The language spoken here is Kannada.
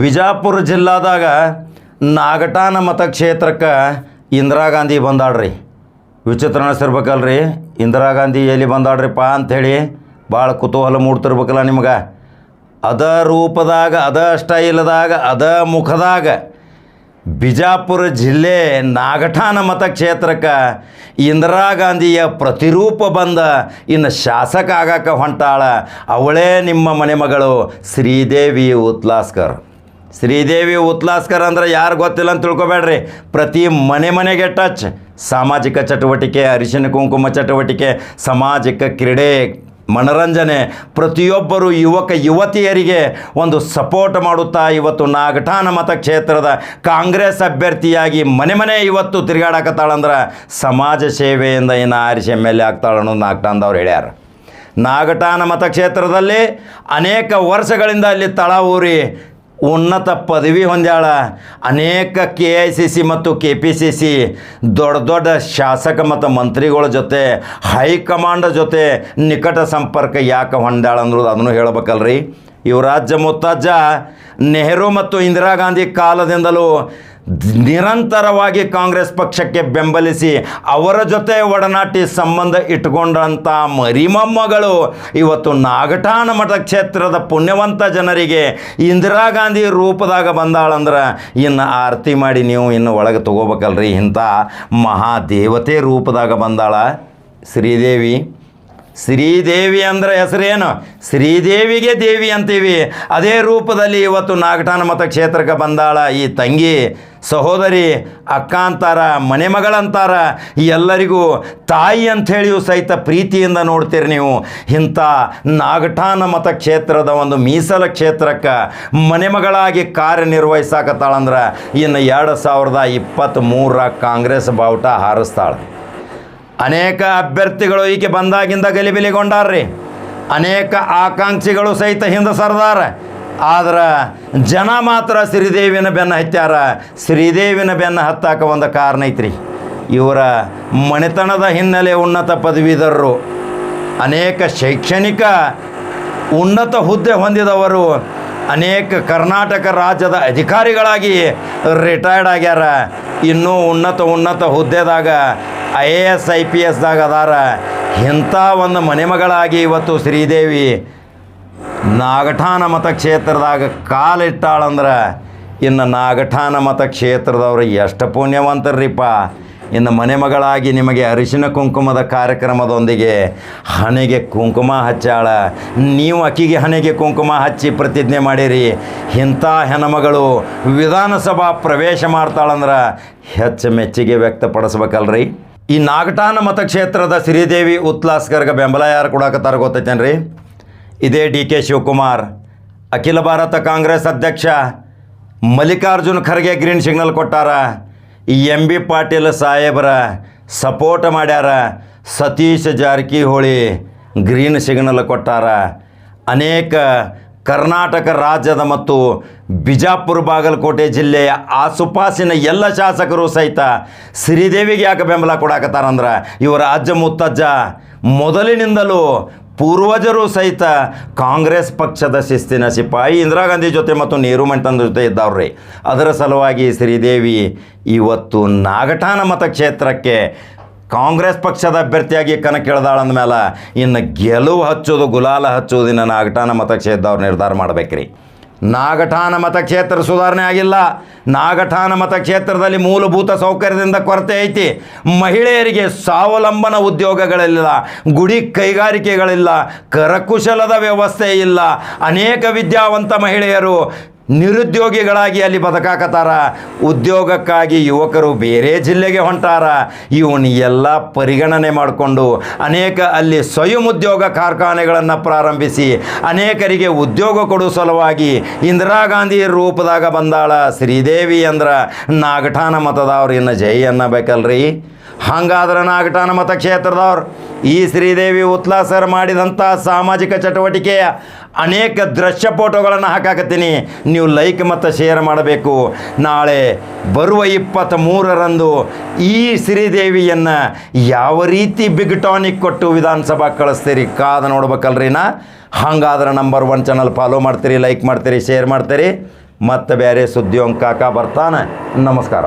ವಿಜಾಪುರ ಜಿಲ್ಲಾದಾಗ ನಾಗಟಾನ ಮತಕ್ಷೇತ್ರಕ್ಕೆ ಇಂದಿರಾ ಗಾಂಧಿ ಬಂದಾಡ್ರಿ ವಿಚಿತ್ರ ಅನಿಸಿರ್ಬೇಕಲ್ರಿ ಇಂದಿರಾ ಗಾಂಧಿ ಎಲ್ಲಿ ಬಂದಾಡ್ರಿಪ್ಪ ಅಂಥೇಳಿ ಭಾಳ ಕುತೂಹಲ ಮೂಡ್ತಿರ್ಬೇಕಲ್ಲ ನಿಮ್ಗೆ. ಅದ ರೂಪದಾಗ, ಅದ ಸ್ಟೈಲ್ದಾಗ, ಅದ ಮುಖದಾಗ ಬಿಜಾಪುರ ಜಿಲ್ಲೆ ನಾಗಠಾನ ಮತಕ್ಷೇತ್ರಕ್ಕೆ ಇಂದಿರಾ ಗಾಂಧಿಯ ಪ್ರತಿರೂಪ ಬಂದ ಇನ್ನು ಶಾಸಕ ಆಗಕ್ಕೆ ಹೊಂಟಾಳ ಅವಳೇ ನಿಮ್ಮ ಮನೆ ಮಗಳು ಶ್ರೀದೇವಿ ಉತ್ಲಾಸ್ಕರ್ ಶ್ರೀದೇವಿ ಉತ್ಲಾಸ್ಕರ್ ಅಂದ್ರೆ ಯಾರು ಗೊತ್ತಿಲ್ಲ ಅಂತ ತಿಳ್ಕೊಬೇಡ್ರಿ. ಪ್ರತಿ ಮನೆ ಮನೆಗೆ ಟಚ್. ಸಾಮಾಜಿಕ ಚಟುವಟಿಕೆ, ಅರಿಶಿನ ಕುಂಕುಮ ಚಟುವಟಿಕೆ, ಸಾಮಾಜಿಕ ಕ್ರೀಡೆ, ಮನರಂಜನೆ. ಪ್ರತಿಯೊಬ್ಬರು ಯುವಕ ಯುವತಿಯರಿಗೆ ಒಂದು ಸಪೋರ್ಟ್ ಮಾಡುತ್ತಾ ಇವತ್ತು ನಾಗಠಾನ ಮತಕ್ಷೇತ್ರದ ಕಾಂಗ್ರೆಸ್ ಅಭ್ಯರ್ಥಿಯಾಗಿ ಮನೆ ಮನೆ ಇವತ್ತು ತಿರುಗಾಡಕತ್ತಾಳಂದ್ರೆ ಸಮಾಜ ಸೇವೆಯಿಂದ ಇನ್ನು ಆರಿಸಿ ಎಂ ಎಲ್ ಎ ಆಗ್ತಾಳ ಅನ್ನೋದು ಹೇಳ್ಯಾರ. ನಾಗಠಾನ ಮತಕ್ಷೇತ್ರದಲ್ಲಿ ಅನೇಕ ವರ್ಷಗಳಿಂದ ಅಲ್ಲಿ ತಳ ಊರಿ ಉನ್ನತ ಪದವಿ ಹೊಂದ್ಯಾಳ. ಅನೇಕ ಕೆ ಐ ಸಿ ಸಿ ಮತ್ತು ಕೆ ಪಿ ಸಿ ಸಿ ದೊಡ್ಡ ದೊಡ್ಡ ಶಾಸಕ ಮತ್ತು ಮಂತ್ರಿಗಳ ಜೊತೆ, ಹೈಕಮಾಂಡ್ ಜೊತೆ ನಿಕಟ ಸಂಪರ್ಕ ಯಾಕೆ ಹೊಂದ್ಯಾಳ ಅನ್ನೋದು ಅದನ್ನು ಹೇಳ್ಬೇಕಲ್ರಿ. ಯುವರಾಜ ಮುತ್ತಜ್ಜ ನೆಹರು ಮತ್ತು ಇಂದಿರಾ ಗಾಂಧಿ ಕಾಲದಿಂದಲೂ ನಿರಂತರವಾಗಿ ಕಾಂಗ್ರೆಸ್ ಪಕ್ಷಕ್ಕೆ ಬೆಂಬಲಿಸಿ ಅವರ ಜೊತೆ ಒಡನಾಟಿ ಸಂಬಂಧ ಇಟ್ಕೊಂಡಂಥ ಮರಿಮೊಮ್ಮಗಳು ಇವತ್ತು ನಾಗಠಾಣ ಮಠ ಕ್ಷೇತ್ರದ ಪುಣ್ಯವಂತ ಜನರಿಗೆ ಇಂದಿರಾ ಗಾಂಧಿ ರೂಪದಾಗ ಬಂದಾಳಂದ್ರೆ ಇನ್ನು ಆರತಿ ಮಾಡಿ ನೀವು ಇನ್ನು ಒಳಗೆ ತಗೋಬೇಕಲ್ರಿ ಇಂಥ ಮಹಾದೇವತೆ ರೂಪದಾಗ ಬಂದಾಳ ಶ್ರೀದೇವಿ. ಶ್ರೀದೇವಿ ಅಂದ್ರೆ ಹೆಸರೇನು? ಶ್ರೀದೇವಿಗೆ ದೇವಿ ಅಂತೀವಿ. ಅದೇ ರೂಪದಲ್ಲಿ ಇವತ್ತು ನಾಗಠಾನ ಮತಕ್ಷೇತ್ರಕ್ಕೆ ಬಂದಾಳ ಈ ತಂಗಿ, ಸಹೋದರಿ, ಅಕ್ಕ ಅಂತಾರ ಮನೆ ಮಗಳಂತಾರ ಎಲ್ಲರಿಗೂ ತಾಯಿ ಅಂಥೇಳಿಯೂ ಸಹಿತ ಪ್ರೀತಿಯಿಂದ ನೋಡ್ತೀರಿ ನೀವು. ಇಂಥ ನಾಗಠಾನ ಮತಕ್ಷೇತ್ರದ ಒಂದು ಮೀಸಲ ಕ್ಷೇತ್ರಕ್ಕೆ ಮನೆ ಮಗಳಾಗಿ ಕಾರ್ಯನಿರ್ವಹಿಸಾಕತ್ತಾಳಂದ್ರೆ ಇನ್ನು ಎರಡು ಸಾವಿರದ ಇಪ್ಪತ್ತ್ಮೂರರ ಕಾಂಗ್ರೆಸ್ ಬಾವುಟ ಹಾರಿಸ್ತಾಳೆ. ಅನೇಕ ಅಭ್ಯರ್ಥಿಗಳು ಈಕೆ ಬಂದಾಗಿಂದ ಗಲಿಬಿಲಿಗೊಂಡಾರ್ರಿ ಅನೇಕ ಆಕಾಂಕ್ಷಿಗಳು ಸಹಿತ ಹಿಂದೆ ಸರದಾರ. ಆದ್ರೆ ಜನ ಮಾತ್ರ ಶ್ರೀದೇವಿನ ಬೆನ್ನ ಹತ್ಯಾರ. ಶ್ರೀದೇವಿನ ಬೆನ್ನ ಹತ್ತಾಕ ಒಂದು ಕಾರಣ ಐತ್ರಿ. ಇವರ ಮನೆತನದ ಹಿನ್ನೆಲೆ ಉನ್ನತ ಪದವೀಧರರು, ಅನೇಕ ಶೈಕ್ಷಣಿಕ ಉನ್ನತ ಹುದ್ದೆ ಹೊಂದಿದವರು, ಅನೇಕ ಕರ್ನಾಟಕ ರಾಜ್ಯದ ಅಧಿಕಾರಿಗಳಾಗಿ ರಿಟೈರ್ಡ್ ಆಗ್ಯಾರ. ಇನ್ನೂ ಉನ್ನತ ಉನ್ನತ ಹುದ್ದೆದಾಗ I A S, I P ಎಸ್ದಾಗ ಅದಾರ. ಇಂಥ ಒಂದು ಮನೆಮಗಳಾಗಿ ಇವತ್ತು ಶ್ರೀದೇವಿ ನಾಗಠಾನ ಮತಕ್ಷೇತ್ರದಾಗ ಕಾಲಿಟ್ಟಾಳಂದ್ರೆ ಇನ್ನು ನಾಗಠಾನ ಮತಕ್ಷೇತ್ರದವ್ರು ಎಷ್ಟು ಪುಣ್ಯವಂತರ್ರಿಪ್ಪ. ಇನ್ನು ಮನೆಮಗಳಾಗಿ ನಿಮಗೆ ಅರಿಶಿನ ಕುಂಕುಮದ ಕಾರ್ಯಕ್ರಮದೊಂದಿಗೆ ಹಣೆಗೆ ಕುಂಕುಮ ಹಚ್ಚಾಳ. ನೀವು ಅಕ್ಕಿಗೆ ಹಣೆಗೆ ಕುಂಕುಮ ಹಚ್ಚಿ ಪ್ರತಿಜ್ಞೆ ಮಾಡಿರಿ. ಇಂಥ ಹೆಣ್ಮಗಳು ವಿಧಾನಸಭಾ ಪ್ರವೇಶ ಮಾಡ್ತಾಳಂದ್ರೆ ಹೆಚ್ಚು ಮೆಚ್ಚುಗೆ ವ್ಯಕ್ತಪಡಿಸ್ಬೇಕಲ್ರಿ. ಈ ನಾಗಟಾನ ಮತಕ್ಷೇತ್ರದ ಶ್ರೀದೇವಿ ಉತ್ಲಾಸ್ಕರ್ಗೆ ಬೆಂಬಲ ಯಾರು ಕೊಡಾಕತ್ತಾರ ಗೊತ್ತೈತೇನ್ರಿ? ಇದೇ ಡಿ ಕೆ ಶಿವಕುಮಾರ್. ಅಖಿಲ ಭಾರತ ಕಾಂಗ್ರೆಸ್ ಅಧ್ಯಕ್ಷ ಮಲ್ಲಿಕಾರ್ಜುನ್ ಖರ್ಗೆ ಗ್ರೀನ್ ಸಿಗ್ನಲ್ ಕೊಟ್ಟಾರ. ಈ ಎಂ ಬಿ ಪಾಟೀಲ್ ಸಾಹೇಬರ ಸಪೋರ್ಟ್ ಮಾಡ್ಯಾರ. ಸತೀಶ್ ಜಾರಕಿಹೊಳಿ ಗ್ರೀನ್ ಸಿಗ್ನಲ್ ಕೊಟ್ಟಾರ. ಅನೇಕ ಕರ್ನಾಟಕ ರಾಜ್ಯದ ಮತ್ತು ಬಿಜಾಪುರ ಬಾಗಲಕೋಟೆ ಜಿಲ್ಲೆಯ ಆಸುಪಾಸಿನ ಎಲ್ಲ ಶಾಸಕರು ಸಹಿತ ಶ್ರೀದೇವಿಗೆ ಯಾಕೆ ಬೆಂಬಲ ಕೊಡಾಕತ್ತಾರಂದ್ರೆ ಇವರ ಅಜ್ಜ ಮುತ್ತಜ್ಜ ಮೊದಲಿನಿಂದಲೂ ಪೂರ್ವಜರು ಸಹಿತ ಕಾಂಗ್ರೆಸ್ ಪಕ್ಷದ ಶಿಸ್ತಿನ ಸಿಪಾಯಿ ಇಂದಿರಾ ಗಾಂಧಿ ಜೊತೆ ಮತ್ತು ನೆಹರು ಮಂಟನ ಜೊತೆ ಇದ್ದಾವ್ರಿ. ಅದರ ಸಲುವಾಗಿ ಶ್ರೀದೇವಿ ಇವತ್ತು ನಾಗಠಾನ ಮತಕ್ಷೇತ್ರಕ್ಕೆ ಕಾಂಗ್ರೆಸ್ ಪಕ್ಷದ ಅಭ್ಯರ್ಥಿಯಾಗಿ ಕಣಕ್ಕಿಳ್ದಾಳ ಅಂದಮೇಲೆ ಇನ್ನು ಗೆಲುವು ಹಚ್ಚೋದು, ಗುಲಾಲ ಹಚ್ಚೋದು ಇನ್ನು ನಾಗಠಾನ ಮತಕ್ಷೇತ್ರದವ್ರು ನಿರ್ಧಾರ ಮಾಡಬೇಕ್ರಿ. ನಾಗಠಾನ ಮತಕ್ಷೇತ್ರ ಸುಧಾರಣೆ ಆಗಿಲ್ಲ. ನಾಗಠಾನ ಮತಕ್ಷೇತ್ರದಲ್ಲಿ ಮೂಲಭೂತ ಸೌಕರ್ಯದಿಂದ ಕೊರತೆ ಐತಿ. ಮಹಿಳೆಯರಿಗೆ ಸ್ವಾವಲಂಬನ ಉದ್ಯೋಗಗಳಿಲ್ಲ, ಗುಡಿ ಕೈಗಾರಿಕೆಗಳಿಲ್ಲ, ಕರಕುಶಲದ ವ್ಯವಸ್ಥೆ ಇಲ್ಲ. ಅನೇಕ ವಿದ್ಯಾವಂತ ಮಹಿಳೆಯರು ನಿರುದ್ಯೋಗಿಗಳಾಗಿ ಅಲ್ಲಿ ಬದುಕಾಕತ್ತಾರ ಉದ್ಯೋಗಕ್ಕಾಗಿ ಯುವಕರು ಬೇರೆ ಜಿಲ್ಲೆಗೆ ಹೊಂಟಾರ. ಇವನ್ ಎಲ್ಲ ಪರಿಗಣನೆ ಮಾಡಿಕೊಂಡು ಅನೇಕ ಅಲ್ಲಿ ಸ್ವಯಂ ಉದ್ಯೋಗ ಕಾರ್ಖಾನೆಗಳನ್ನು ಪ್ರಾರಂಭಿಸಿ ಅನೇಕರಿಗೆ ಉದ್ಯೋಗ ಕೊಡುವ ಸಲುವಾಗಿ ಇಂದಿರಾ ಗಾಂಧಿ ರೂಪದಾಗ ಬಂದಾಳ ಶ್ರೀದೇವಿ ಅಂದ್ರೆ ನಾಗಠಾನ ಮತದವ್ರು ಇನ್ನು ಜೈ ಅನ್ನಬೇಕಲ್ರಿ? ಹಂಗಾದ್ರೆ ನಾಗಠಾನ ಮತಕ್ಷೇತ್ರದವ್ರು. ಈ ಶ್ರೀದೇವಿ ಉತ್ಲಾಸರ್ ಮಾಡಿದಂಥ ಸಾಮಾಜಿಕ ಚಟುವಟಿಕೆಯ ಅನೇಕ ದೃಶ್ಯ ಫೋಟೋಗಳನ್ನು ಹಾಕಾಕತ್ತೀನಿ. ನೀವು ಲೈಕ್ ಮತ್ತು ಶೇರ್ ಮಾಡಬೇಕು. ನಾಳೆ ಬರುವ ಇಪ್ಪತ್ತ್ ಮೂರರಂದು ಈ ಶ್ರೀದೇವಿಯನ್ನು ಯಾವ ರೀತಿ ಬಿಗ್ ಟಾನಿಕ್ ಕೊಟ್ಟು ವಿಧಾನಸಭಾ ಕಳಿಸ್ತೀರಿ ಕಾದ ನೋಡ್ಬೇಕಲ್ರಿ ನಾ. ಹಂಗಾದ್ರೆ ನಂಬರ್ ಒನ್ ಚಾನಲ್ ಫಾಲೋ ಮಾಡ್ತೀರಿ ಲೈಕ್ ಮಾಡ್ತೀರಿ ಶೇರ್ ಮಾಡ್ತೀರಿ. ಮತ್ತು ಬೇರೆ ಸುದ್ದಿಯೊಂದು ಕಾಕ ಬರ್ತಾನೆ. ನಮಸ್ಕಾರ.